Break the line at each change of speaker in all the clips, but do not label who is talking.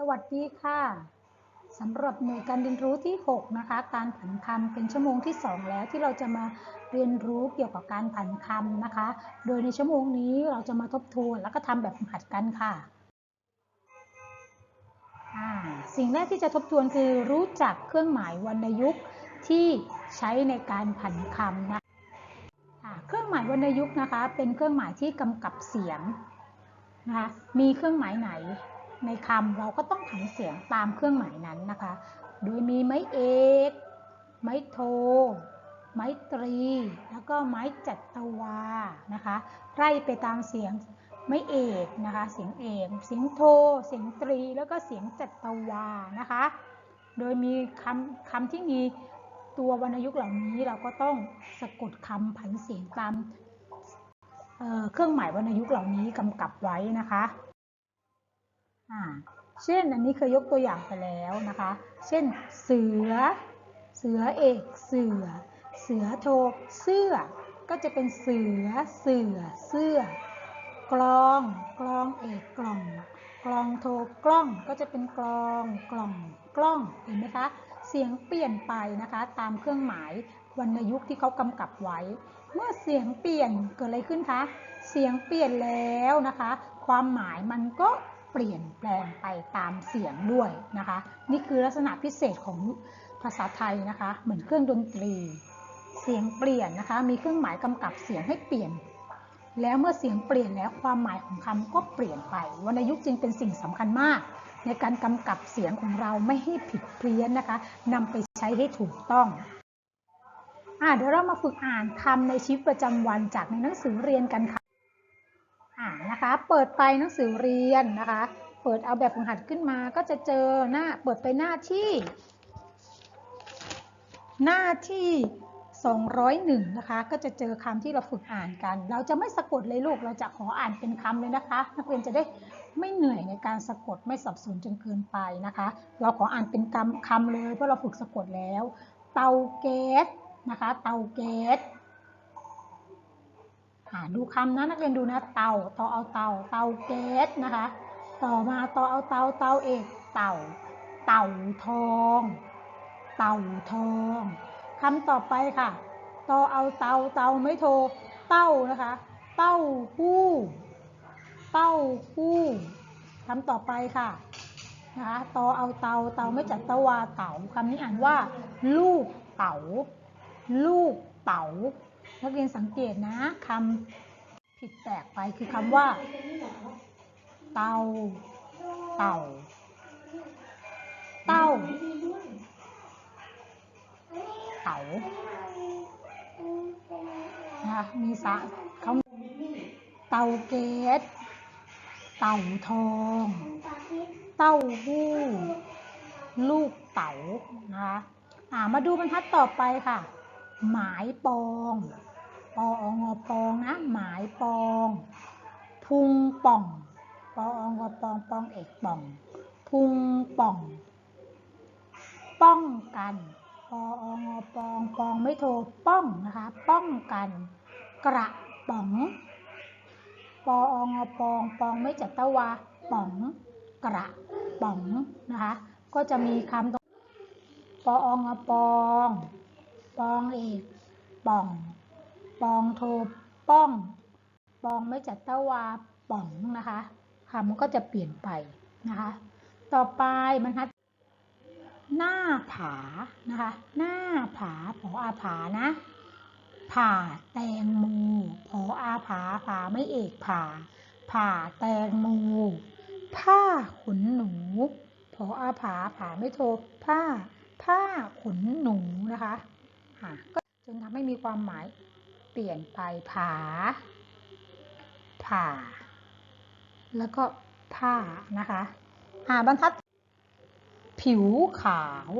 สวัสดีค่ะสำหรับหน่วยการเรียนรู้ที่ 6 นะคะ การผันคำเป็นชั่วโมงที่ 2 แล้วที่เราจะมาเรียนรู้เกี่ยวกับการผันคำนะคะ โดยในชั่วโมงนี้เราจะมาทบทวนแล้วก็ทำแบบฝึกหัดกันค่ะ สิ่งแรกที่จะทบทวนคือรู้จักเครื่องหมายวรรณยุกต์ที่ใช้ในการผันคำนะอ่าเครื่องหมายวรรณยุกต์นะคะ เป็นเครื่องหมายที่กำกับเสียงนะคะมีเครื่องหมายไหน ในคำเราก็ต้องผันเสียงตามเครื่องหมายนั้นนะคะ โดยมีไม้เอก ไม้โท ไม้ตรี แล้วก็ไม้จัตวานะคะไล่ไปตามเสียงไม้เอกนะคะ เสียงเอก เสียงโท เสียงตรี แล้วก็เสียงจัตวานะคะ โดยมีคำคำที่มีตัววรรณยุกต์เหล่านี้เราก็ต้องสะกดคำผันเสียงตามเเครื่องหมายวรรณยุกต์เหล่านี้กำกับไว้นะคะ เช่นอันนี้เคยยกตัวอย่างไปแล้วนะคะ เช่น เสือ เสือเอก เสือ เสือโท เสื้อ ก็จะเป็นเสือ เสือ เสื้อ กลอง กลองเอกกล่อง กลองโทกล้อง ก็จะเป็นกลอง กล่อง กล้อง เห็นไหมคะ เสียงเปลี่ยนไปนะคะ ตามเครื่องหมายวรรณยุกต์ที่เขากำกับไว้ เมื่อเสียงเปลี่ยนเกิดอะไรขึ้นคะ เสียงเปลี่ยนแล้วนะคะ ความหมายมันก็ เปลี่ยนแปลงไปตามเสียงด้วยนะคะ นี่คือลักษณะพิเศษของภาษาไทยนะคะ เหมือนเครื่องดนตรี เสียงเปลี่ยนนะคะ มีเครื่องหมายกำกับเสียงให้เปลี่ยน แล้วเมื่อเสียงเปลี่ยนแล้วความหมายของคำก็เปลี่ยนไปวรรณยุกต์จึงเป็นสิ่งสำคัญมาก ในการกำกับเสียงของเราไม่ให้ผิดเพี้ยนนะคะนำไปใช้ให้ถูกต้องอ่าเดี๋ยวเรามาฝึกอ่านคำในชีวิตประจำวันจากในหนังสือเรียนกันค่ะ นะคะ เปิดไปหนังสือเรียนนะคะ เปิดเอาแบบฝึกหัดขึ้นมา ก็จะเจอหน้า เปิดไปหน้าที่ หน้าที่ 201 นะคะ ก็จะเจอคำที่เราฝึกอ่านกัน เราจะไม่สะกดเลยลูก เราจะขออ่านเป็นคำเลยนะคะ นักเรียนจะได้ไม่เหนื่อยในการสะกด ไม่สับสนจนเกินไปนะคะ เราขออ่านเป็นคำคำเลย เพราะเราฝึกสะกดแล้ว เตาแก๊สนะคะ เตาแก๊ส ดูคำนะนักเรียนดูนะเตาต่อเอาเตาเตาแก๊สนะคะ ต่อมาต่อเอาเตาเตาเอกเต่า เต่าทอง เต่าทองคำต่อไปค่ะต่อเอาเตาเตาไม่โทเต้านะคะเต้าหู้เต้าหู้คำต่อไปค่ะนะคะต่อเอาเตาเตาไม่จัดตะวาเต่าคำนี้อ่านว่า ลูกเต๋าลูกเต๋า นักเรียนสังเกตนะคำผิดแปลกไปคือคำว่า เตา เต่า เต้า เต๋านะมีสะเขาเตาเกสเต่าทอง เต้าหู้ ลูกเต๋านะคะอ่ามาดูบรรทัดต่อไปค่ะ หมายปอง ปองอปองนะ หมายปอง พุงป่องปองอปองปองเอกป่อง พุงป่อง ป้องกันปองอปองปองไม่โทรป้องนะคะ ป้องกัน กระป๋อง ปองอปองปองไม่จัดตะวาป๋องกระป๋องนะคะ ก็จะมีคำตรงปองอปอง ปองเอกป่อง ปองโทป้อง ปองไม่จัดตะวาป๋องนะคะคำก็จะเปลี่ยนไปนะคะ ต่อไปมันทัดหน้าผานะคะ หน้าผาผออาผานะ ผ่าแตงโมผออาผาผาไม่เอกผาผ่าแตงโมผ้าขนหนูผออาผาผาไม่โทผ้าผ้าขนหนูนะคะะก็จนทำให้มีความหมาย ปลี่ยนไปผา ผ่า แล้วก็ผ้านะคะ อ่าบรรทัด ผิวขาว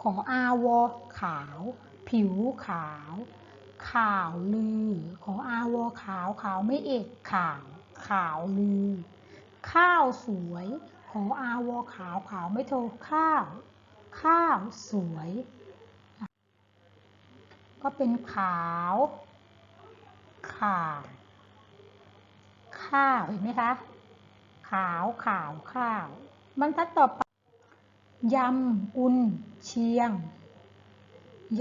ขออาวอขาว ผิวขาว ข่าวลือ ขออาวอขาวขาวไม่เอกข่าวข่าวลือ ข้าวสวย ขออาวอขาวขาวไม่โทข้าว ข้าวสวย ก็เป็นขาว ข่าว ข้าว เห็นไหมคะ ขาวข่าวข้าวบรรทัดต่อไปยำกุนเชียง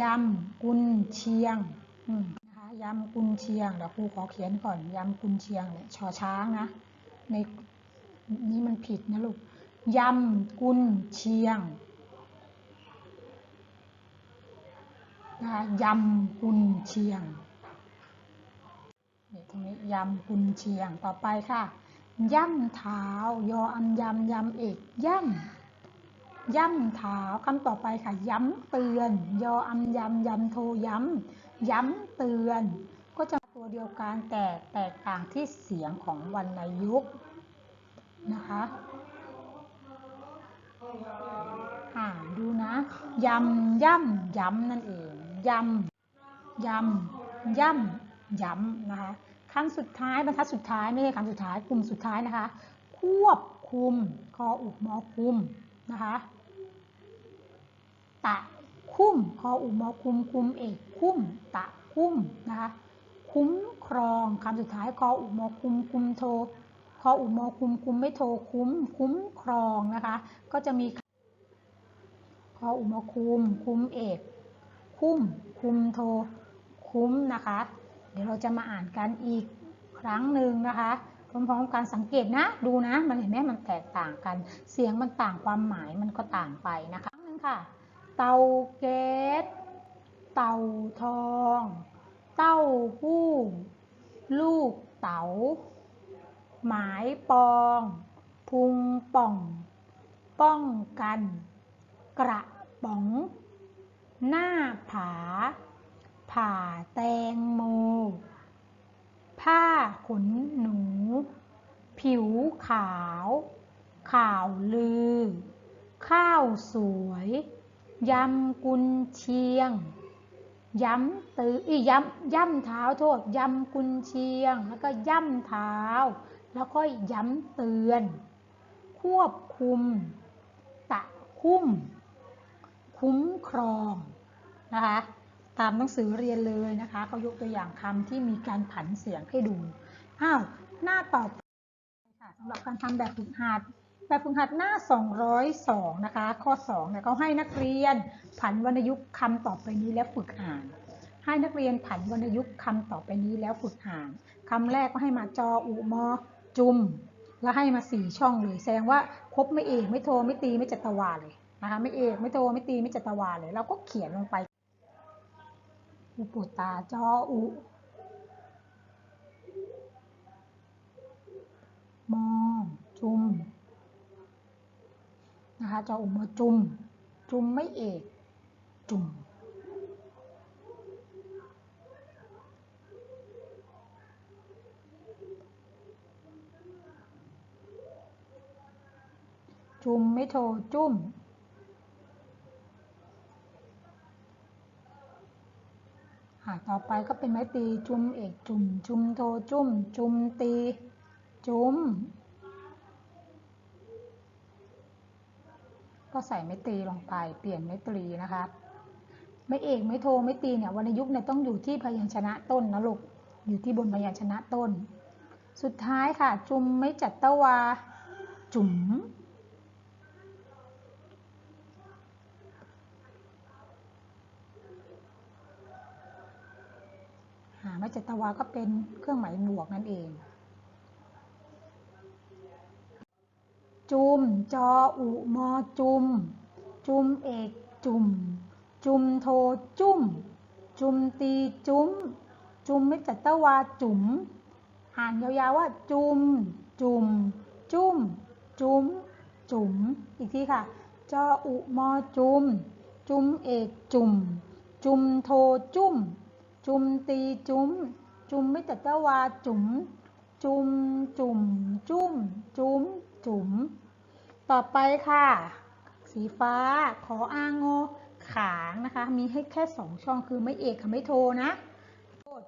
ยำกุนเชียงนะคะยำกุนเชียงเดี๋ยวครูขอเขียนก่อนยำกุนเชียงเนี่ยชอช้างนะ ในนี้มันผิดนะลูกยำกุนเชียง นะคะยำกุนเชียงนี่ตรงนี้ยำกุนเชียงต่อไปค่ะย่ำเท้า ยออันยำยำเอกย่ำย่ำเท้าคำต่อไปค่ะ ย้ำเตือน ยออันยำยำโทย้ำย้ำเตือน ก็จะตัวเดียวกันแต่แตกต่างที่เสียงของวรรณยุกต์นะคะอ่าดูนะยำย่ำย้ำนั่นเอง ยำยำย่ำย้ำนะคะคำสุดท้ายบรรทัดสุดท้ายไม่ใช่คำสุดท้ายกลุ่มสุดท้ายนะคะ ควบคุมคออุกมอคุมนะคะตะคุ้มคออุกมอคุมคุมเอกคุ้มตะคุ้มนะคะคุ้มครองคำสุดท้ายคออุกมอคุมคุมโทคออุกมอคุมคุมไม่โทคุ้มคุ้มครองนะคะ ก็จะมีคออุกมอคุมคุมเอก คุ้ม คุมโท คุ้มนะคะ เดี๋ยวเราจะมาอ่านกันอีกครั้งหนึ่งนะคะพร้อมๆกันสังเกตนะดูนะ มันเห็นไหมมันแตกต่างกัน เสียงมันต่างความหมายมันก็ต่างไปนะคะครั้งหนึ่งค่ะ เตาแก๊สเต่าทอง เต้าหู้ลูกเต๋าหมายปอง พุงป่อง ป้องกัน กระป๋อง หน้าผา ผ่าแตงโม ผ้าขนหนู ผิวขาว ข่าวลือ ข้าวสวย ยำกุนเชียง ย้ำตืออีย้ำย่ำเท้าโทษ ยำกุนเชียง แล้วก็ย่ำเท้า แล้วก็ย้ำเตือน ควบคุม ตะคุ้มคุ้มครอง นะคะ ตามหนังสือเรียนเลยนะคะเขายกตัวอย่างคำที่มีการผันเสียงให้ดู อ้าว หน้าต่อไปค่ะสำหรับการทำแบบฝึกหัด แบบฝึกหัดหน้า 202 นะคะ ข้อ2เนี่ยเขาให้นักเรียนผันวรรณยุกต์คำต่อไปนี้แล้วฝึกอ่านให้นักเรียนผันวรรณยุกต์คำต่อไปนี้แล้วฝึกอ่านคำแรกก็ให้มาจออุมอจุม แล้วให้มาสี่ช่องเลยแสดงว่าครบไม่เอกไม่โทไม่ตีไม่จัตวาเลยนะคะไม่เอกไม่โทไม่ตีไม่จัตวาเลย เราก็เขียนลงไป อุปตาจออุ มอจุมนะคะจออุมอจุม จุมไม่เอก จุมจุมไม่โทจุ้ม อ่า ต่อไปก็เป็นไม้ตีจุมเอกจุม จุมโทจุม จุมตี จุม ก็ใส่ไม้ตีลงไป เปลี่ยนไม้ตรีนะครับ ไม่เอกไม่โทไม่ตีเนี่ยวรรณยุกต์เนี่ยต้องอยู่ที่พยัญชนะต้นนะลูก อยู่ที่บนพยัญชนะต้น สุดท้ายค่ะ จุมไม่จัตตวา จุ๋ม มจัตวาก็เป็นเครื่องหมายบวกนั่นเอง จุม จออุมอจุม จุมเอกจุม จุมโทจุม จุมตีจุม จุมไม่จัตวาจุม อ่านยาวๆว่า จุม จุม จุม จุม จุม อีกทีค่ะ จออุมอจุม จุมเอกจุม จุมโทจุม จุมตีจุมจุมไม่จัตวาจุ๋ม จุมจุ่ม จุ้ม จุ้ม จุ๋ม ต่อไปค่ะ สีฟ้าขออางอขางนะคะ มีให้แค่สองช่องคือไม่เอกกับไม่โทนะโทษ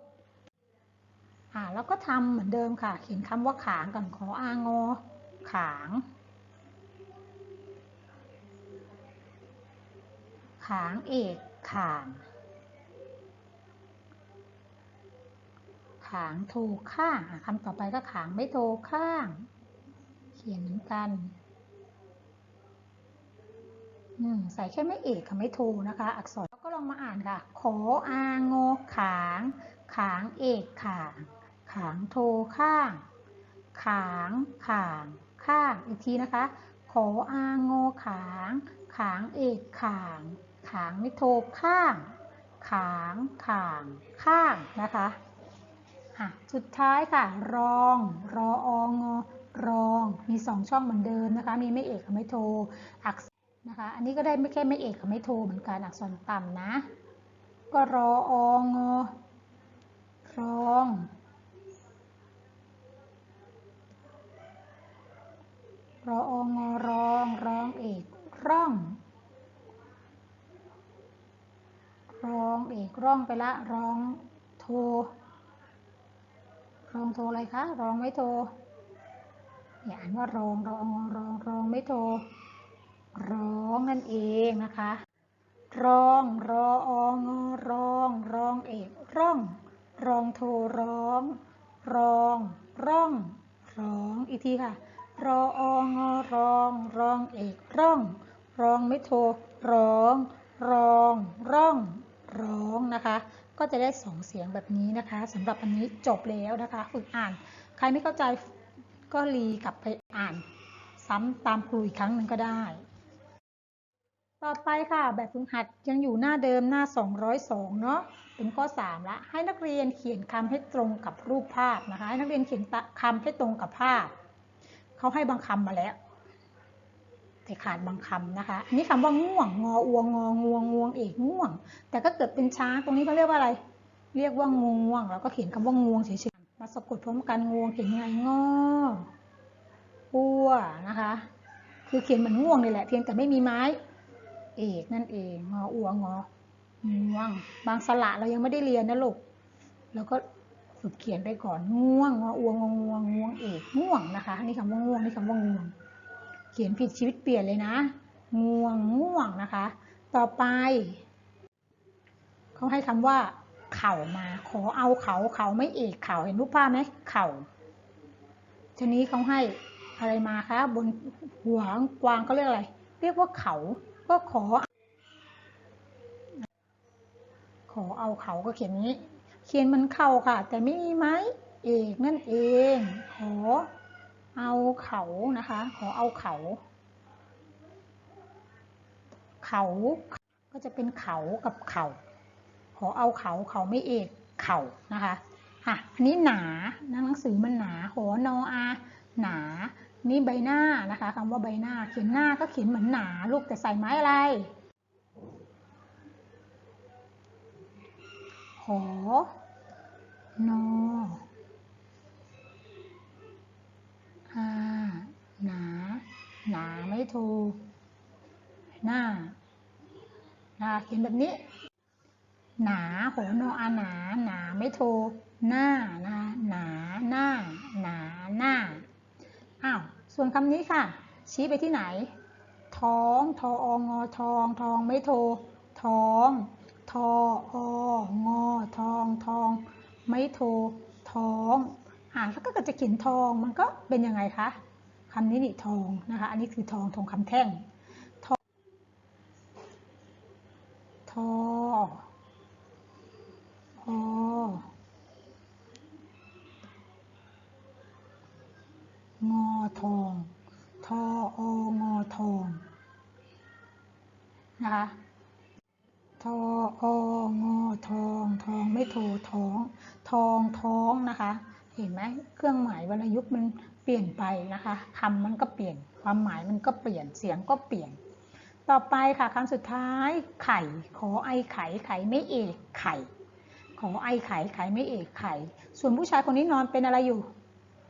อ่าแล้วก็ทำเหมือนเดิมค่ะ เขียนคำว่าขางก่อนขออางอขาง ขางเอกขางางโทข้างคำต่อไปก็ขางไม่โทข้าง เขียนเหมือนกันใส่แค่ไม่เอกค่ะไม่โทนะคะ อักษรก็ลองมาอ่านค่ะขออางอขาง ขางเอกขาง ขางโทข้าง ขางขางข้างอีกทีนะคะขออางอขาง ขางเอกขาง ขางไม่โทข้าง ขางขางข้างนะคะ อะสุดท้ายค่ะ รอง รอองรองมีสองช่องเหมือนเดิมนะคะ มีไม่เอกกับไม่โทอักษรนะคะ อันนี้ก็ได้ไม่แค่ไม่เอกกับไม่โทเหมือนกันอักษรต่ำนะ ก็รอองรองรอองอรองรองเอกร่องรองเอกร่องไปละรองโท รองโทอะไรคะ รองไม่โทอย่าอ่านว่ารองรองรองรองไม่โทร้องนั่นเองนะคะรองรอองอรองรองเอกร่องรองโทร้องรองร่องร้องอีกทีค่ะรอองอรองรองเอกร่องรองไม่โทร้องรองร่องร้องนะคะ ก็จะได้สองเสียงแบบนี้นะคะสำหรับอันนี้จบแล้วนะคะ ฝึกอ่าน ใครไม่เข้าใจก็รีกลับไปอ่าน ซ้ำตามครูอีกครั้งหนึ่งก็ได้ ต่อไปค่ะ แบบฝึกหัดยังอยู่หน้าเดิมหน้า 202 เนาะเป็นข้อ 3 ละให้นักเรียนเขียนคำให้ตรงกับรูปภาพนะคะ ให้นักเรียนเขียนคำให้ตรงกับภาพ เขาให้บางคำมาแล้ว แต่ขาดบางคำนะคะ อันนี้คำว่าง่วง งออวงงองวงงวงเอกง่วง แต่ก็เกิดเป็นช้างตรงนี้เขาเรียกว่าอะไร เรียกว่างวง แล้วก็เขียนคำว่างวงเฉยๆ มาสะกดพร้อมกันงวงเขียนไงงอปัวนะคะ คือเขียนเหมือนง่วงนี่แหละเพียงแต่ไม่มีไม้ เอกนั่นเองงออวงงอง่วง บางสระเรายังไม่ได้เรียนนะลูก แล้วก็ฝึกเขียนไปก่อนง่วงงออวงงง่วงง่วงเอกง่วงนะคะ นี่คำว่าง่วงนี่คำว่าง่วง เขียนผิดชีวิตเปลี่ยนเลยนะ ง่วงง่วงนะคะ ต่อไป เขาให้คำว่า เข่ามา ขอเอาเขาเขาไม่เอกเข่าเห็นรูปภาพไหมเข่าทีนี้เขาให้อะไรมาคะ บนหัวกวางเขาเรียกอะไร เรียกว่าเขา ก็ขอ ขอเอาเขาก็เขียนนี้ เขียนมันเข่าค่ะ แต่ไม่มีไม้เอกนั่นเอง ขอ เอาเขานะคะ ขอเอาเขา เขาก็จะเป็นเขากับเขา ขอเอาเขาเขาไม่เอกเขานะคะอะอันนี้หนาหนังสือมันหนาหอนออาหนานี่ใบหน้านะคะคำว่าใบหน้าเขียนหน้าก็เขียนเหมือนหนาลูกแต่ใส่ไม้อะไรหอนอ อาหนา หนาไม่ถูก หน้า หนะคะเขียนแบบนี้ หนาโหนอาหนา หนาไม่โทหน้านะหนา หน้า หนา หน้า อ้าว ส่วนคำนี้ค่ะ ชี้ไปที่ไหน ท้อง ทอองอทอง ทองไม่โท ท้อง ทอองอทอง ทอง ไม่โท ท้อง อ่านแล้วก็จะเขียนทองมันก็เป็นยังไงคะคำนี้นี่ทองนะคะ อันนี้คือทองทองคำแท่งทอทออองอทองทอองอทองนะคะทอองอทอง ทองไม่โทท้อง ทองท้องนะคะ เห็นไหมเครื่องหมายวรรณยุกต์มันเปลี่ยนไปนะคะคำมันก็เปลี่ยน ความหมายมันก็เปลี่ยนเสียงก็เปลี่ยน ต่อไปค่ะคำสุดท้ายไข่ ขอไอไข่ไข่ไม่เอกไข่ ขอไอไข่ไข่ไม่เอกไข่ ส่วนผู้ชายคนนี้นอนเป็นอะไรอยู่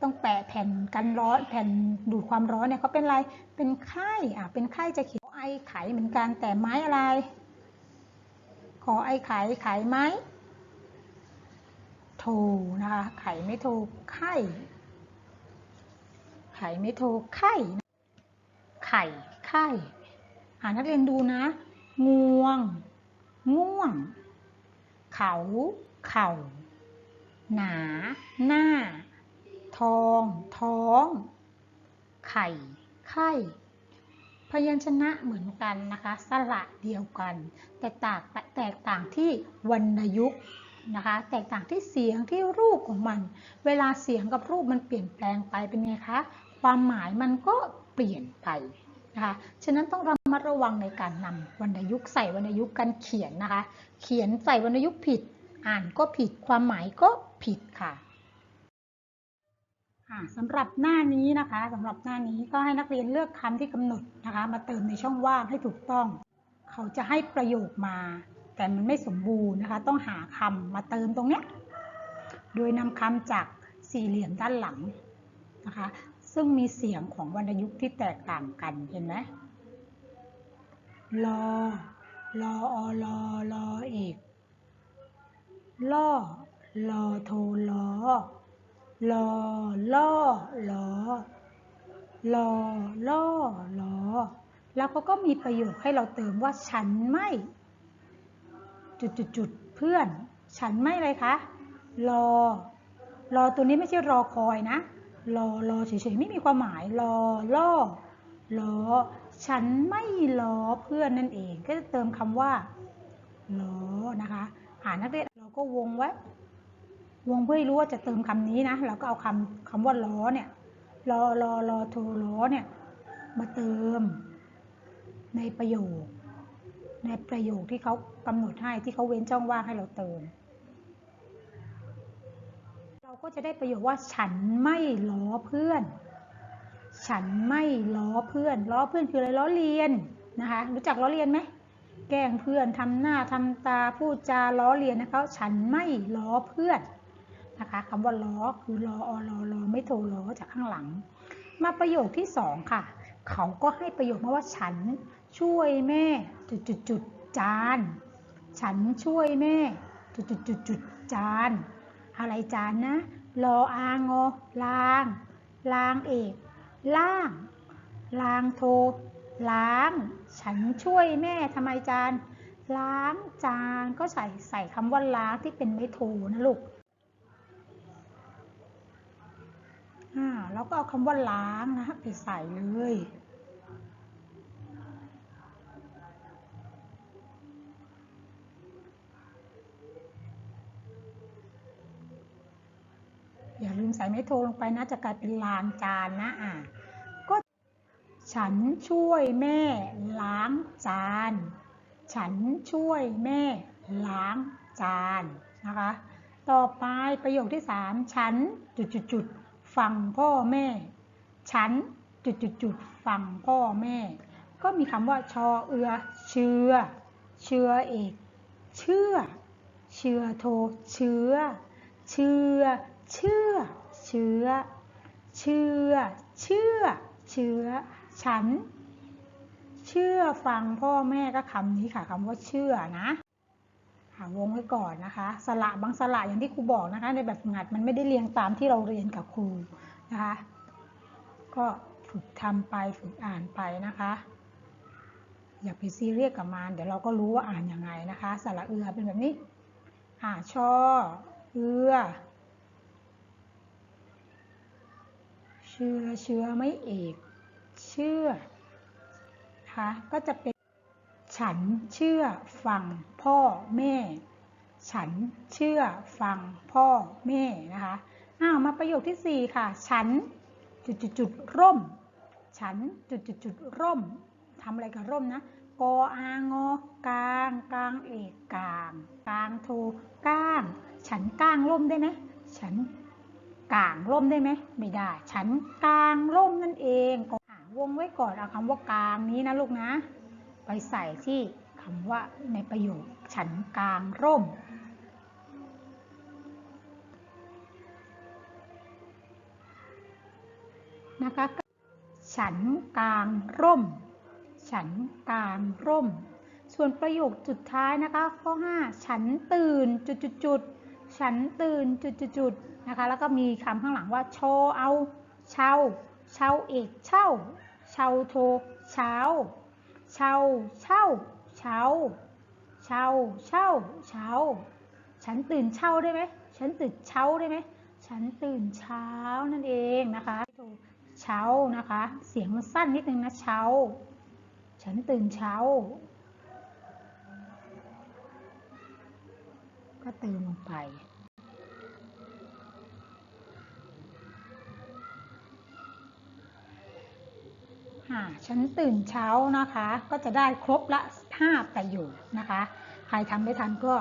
ต้องแปะแผ่นกันร้อนแผ่นดูดความร้อนเนี่ยเขาเป็นอะไรเป็นไข้อะเป็นไข้จะเขียวไอไข่เหมือนกันแต่ไม้อะไร ขอไอไข่ไข่ไม้ โทนะคะ ไข่ไม่โทไข้ไข่ไม่โทไข้ไข่ไข่อ่านนักเรียนดูนะ งวง ง่วง เขา เข่า หนา หน้า ทอง ท้อง ไข่ ไข่พยัญชนะเหมือนกันนะคะ สระเดียวกัน แต่ตแตกต่างที่วรรณยุกต์ นะคะ แตกต่างที่เสียงที่รูปของมัน เวลาเสียงกับรูปมันเปลี่ยนแปลงไปเป็นไงคะ ความหมายมันก็เปลี่ยนไปนะคะ ฉะนั้นต้องระมัดระวังในการนำวรรณยุกต์ใส่วรรณยุกต์การเขียนนะคะ เขียนใส่วรรณยุกต์ผิด อ่านก็ผิด ความหมายก็ผิดค่ะสำหรับหน้านี้นะคะสำหรับหน้านี้ก็ให้นักเรียนเลือกคำที่กำหนดนะคะ มาเติมในช่องว่างให้ถูกต้อง เขาจะให้ประโยคมา แต่มันไม่สมบูรณ์นะคะ ต้องหาคำมาเติมตรงเนี้ยโดยนำคำจากสี่เหลี่ยมด้านหลังนะคะ ซึ่งมีเสียงของวรรณยุกต์ที่แตกต่างกันเห็นไหมรอรออลอรอเอกล่อลอโทลอลอล่อลอลอล่อลอแล้วเขาก็มีประโยคให้เราเติมว่าฉันไม่ จุดจุดจุดเพื่อน ฉันไม่อะไรคะ รอ รอตัวนี้ไม่ใช่รอคอยนะ รอรอเฉยๆไม่มีความหมาย รอล่อลอฉันไม่ล้อเพื่อนนั่นเอง ก็จะเติมคำว่าล้อนะคะ อ่านนักเรียนเราก็วงไว้ วงเพื่อให้รู้ว่าจะเติมคำนี้นะ เราก็เอาคำคำว่าล้อเนี่ย รอรอรอโทรล้อเนี่ย มาเติมในประโยค ในประโยคที่เขากำหนดให้ที่เขาเว้นช่องว่างให้เราเติม เราก็จะได้ประโยคว่าฉันไม่ล้อเพื่อน ฉันไม่ล้อเพื่อนล้อเพื่อนคืออะไรล้อเลียนนะคะรู้จักล้อเลียนไหมแกล้งเพื่อนทำหน้าทำตาพูดจาล้อเลียนนะคะฉันไม่ล้อเพื่อนนะคะคำว่าล้อคือล้ออลอลอไม่โทรล้อจากข้างหลัง มาประโยคที่สองค่ะ เขาก็ให้ประโยคมาว่าฉัน ช่วยแม่จุดจุดจุดจาน ฉันช่วยแม่จุดจุดจุดจุดจาน อะไรจานนะรออางอล้างล้างเอกล่างล้างโทล้าง ฉันช่วยแม่ทำไมจาน ล้างจานก็ใส่ใส่คำว่าล้างที่เป็นไม่โทนะลูกอ่าแล้วก็เอาคำว่าล้างนะไปใส่เลย อย่าลืม ใส่ไม่โทลงไปนะจะกลายเป็นล้างจานนะอ่าก็ฉันช่วยแม่ล้างจาน ฉันช่วยแม่ล้างจานนะคะ ต่อไปประโยคที่สามฉันจุดจุดจุดฟังพ่อแม่ ฉันจุดจุดจุดฟังพ่อแม่ ก็มีคำว่าชอเอือ เชื่อ เชื่อเอก เชื่อ เชื่อโท เชื้อเชื่อ เชื่อ เชื้อ เชื่อ เชื่อ เชื้อ ฉัน เชื่อฟังพ่อแม่ก็คำนี้ค่ะคำว่าเชื่อนะหาวงไว้ก่อนนะคะ สระบางสระอย่างที่ครูบอกนะคะ ในแบบฝึกหัดมันไม่ได้เรียงตามที่เราเรียนกับครูนะคะ ก็ฝึกทำไปฝึกอ่านไปนะคะ อย่าไปซีเรียสกับมันเดี๋ยวเราก็รู้ว่าอ่านยังไงนะคะ สระเอือเป็นแบบนี้ อ่าชอ เอือ เชื่อเชื้อไม่เอก เชื่อนะคะก็จะเป็น ฉันเชื่อฟังพ่อแม่ ฉันเชื่อฟังพ่อแม่นะคะอ้าวมาประโยคที่สี่ค่ะ ฉันจุดจุดจุดร่ม ฉันจุดจุดจุดร่มทำอะไรกับร่มนะกออางอกลางกลางเอกกลางกลางโทก้าง ฉันก้างร่มได้ไหมฉัน กลางร่มได้ไหมไม่ได้ ฉันกลางร่มนั่นเองก็อ่าวงไว้ก่อนเอาคำว่ากลางนี้นะลูกนะ ไปใส่ที่คำว่าในประโยคฉันกลางร่ม นะคะ ฉันกลางร่ม ฉันกลางร่ม ส่วนประโยคจุดท้ายนะคะข้อ 5 ฉันตื่นจุดจุดจุดฉันตื่นจุดจุดจุด นะคะ แล้วก็มีคำข้างหลังว่าโชเอาเช่าเช่าเอกเช่าเช่าโทเช้าเช่าเช่าเช้าเช่าเช่าเช้าฉันตื่นเช่าได้ไหมฉันตื่นเช้าได้ไหมฉันตื่นเช้านั่นเองนะคะเช้านะคะ เสียงมันสั้นนิดนึงนะเช้า ฉันตื่นเช้า ก็เติมลงไป ฉันตื่นเช้านะคะ ก็จะได้ครบละห้าประโยคนะคะ ใครทำไม่ทันก็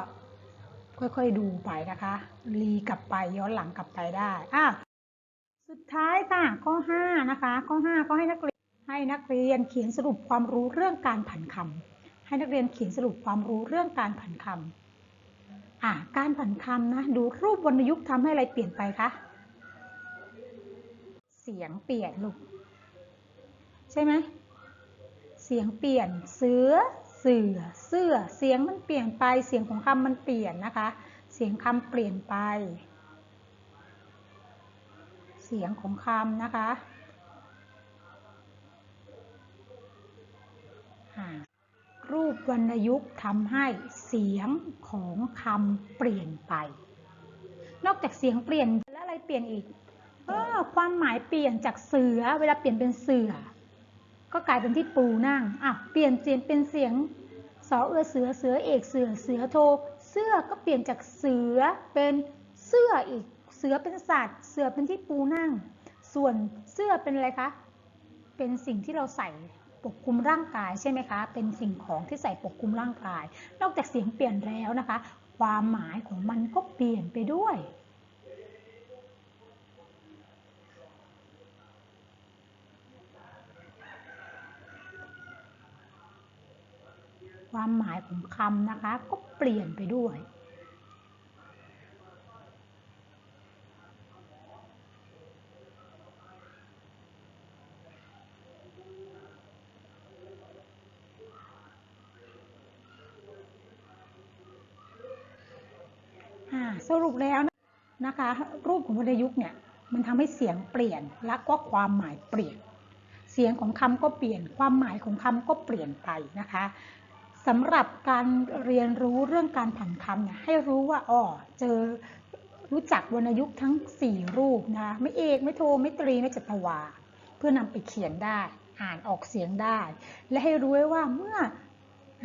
ค่อยๆดูไปนะคะ รีกลับไปย้อนหลังกลับไปได้อะสุดท้ายค่ะข้อ5นะคะ ข้อ5ก็ให้นักเรียนให้นักเรียนเขียนสรุปความรู้เรื่องการผันคำให้นักเรียนเขียนสรุปความรู้เรื่องการผันคำอะการผันคำนะดูรูปวรรณยุกต์ทำให้อะไรเปลี่ยนไปคะเสียงเปลี่ยนลูก ใช่ไหมเสียงเปลี่ยนเสือ เสือ เสื้อ เสียงมันเปลี่ยนไป เสียงของคำมันเปลี่ยนนะคะ เสียงคำเปลี่ยนไป เสียงของคำนะคะรูปวรรณยุกต์ทำให้เสียงของคำเปลี่ยนไป นอกจากเสียงเปลี่ยนแล้วอะไรเปลี่ยนอีกออความหมายเปลี่ยนจากเสือ เวลาเปลี่ยนเป็นเสือ ก็กลายเป็นที่ปูนั่งอะเปลี่ยนเสียงเป็นเสียงสอเอือเสือเสือเอกเสือเสือโท เสื้อก็เปลี่ยนจากเสือเป็นเสื้ออีก เสือเป็นสัตว์ เสือเป็นที่ปูนั่ง ส่วนเสื้อเป็นอะไรคะ เป็นสิ่งที่เราใส่ปกคลุมร่างกายใช่ไหมคะ เป็นสิ่งของที่ใส่ปกคลุมร่างกาย นอกจากเสียงเปลี่ยนแล้วนะคะ ความหมายของมันก็เปลี่ยนไปด้วย ความหมายของคำนะคะ ก็เปลี่ยนไปด้วย สรุปแล้วนะคะ รูปของวรรณยุกต์เนี่ย มันทำให้เสียงเปลี่ยนและก็ความหมายเปลี่ยนเสียงของคำก็เปลี่ยน ความหมายของคำก็เปลี่ยนไปนะคะ สำหรับการเรียนรู้เรื่องการผันคำเนี่ยให้รู้ว่าอ๋อเจอรู้จักวรรณยุกต์ทั้ง 4 รูปนะไม่เอกไม่โทไม่ตรีไม่จัตวา เพื่อนำไปเขียนได้ อ่านออกเสียงได้ และให้รู้ไว้ว่าเมื่อ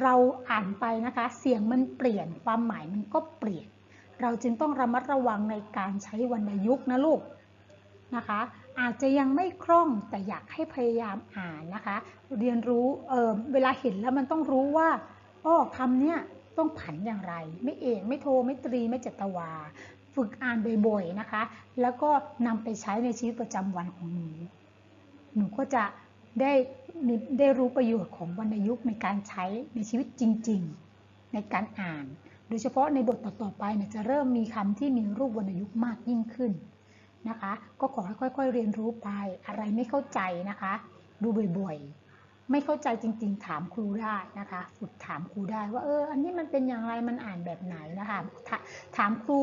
เราอ่านไปนะคะ เสียงมันเปลี่ยนความหมายมันก็เปลี่ยน เราจึงต้องระมัดระวังในการใช้วรรณยุกต์นะลูกนะคะ อาจจะยังไม่คล่องแต่อยากให้พยายามอ่านนะคะ เรียนรู้เออเวลาเห็นแล้วมันต้องรู้ว่าอ้อคำเนี้ยต้องผันอย่างไร ไม่เอกไม่โทไม่ตรีไม่จัตวา ฝึกอ่านบ่อยๆนะคะ แล้วก็นำไปใช้ในชีวิตประจำวันของหนู หนูก็จะได้ได้รู้ประโยชน์ของวรรณยุกต์ในการใช้ในชีวิตจริง ๆ ในการอ่าน โดยเฉพาะในบทต่อๆไปเนี่ยจะเริ่มมีคำที่มีรูปวรรณยุกต์มากยิ่งขึ้น นะคะ ก็ขอให้ค่อย ๆ เรียนรู้ไป อะไรไม่เข้าใจนะคะ ดูบ่อยๆ ไม่เข้าใจจริง ๆ ถามครูได้นะคะฝึกถามครูได้ว่าเอออันนี้มันเป็นอย่างไรมันอ่านแบบไหนนะคะถามครู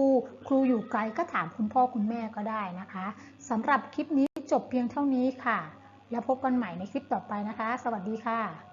ครูอยู่ไกลก็ถามคุณพ่อคุณแม่ก็ได้นะคะสำหรับคลิปนี้จบเพียงเท่านี้ค่ะ แล้วพบกันใหม่ในคลิปต่อไปนะคะ สวัสดีค่ะ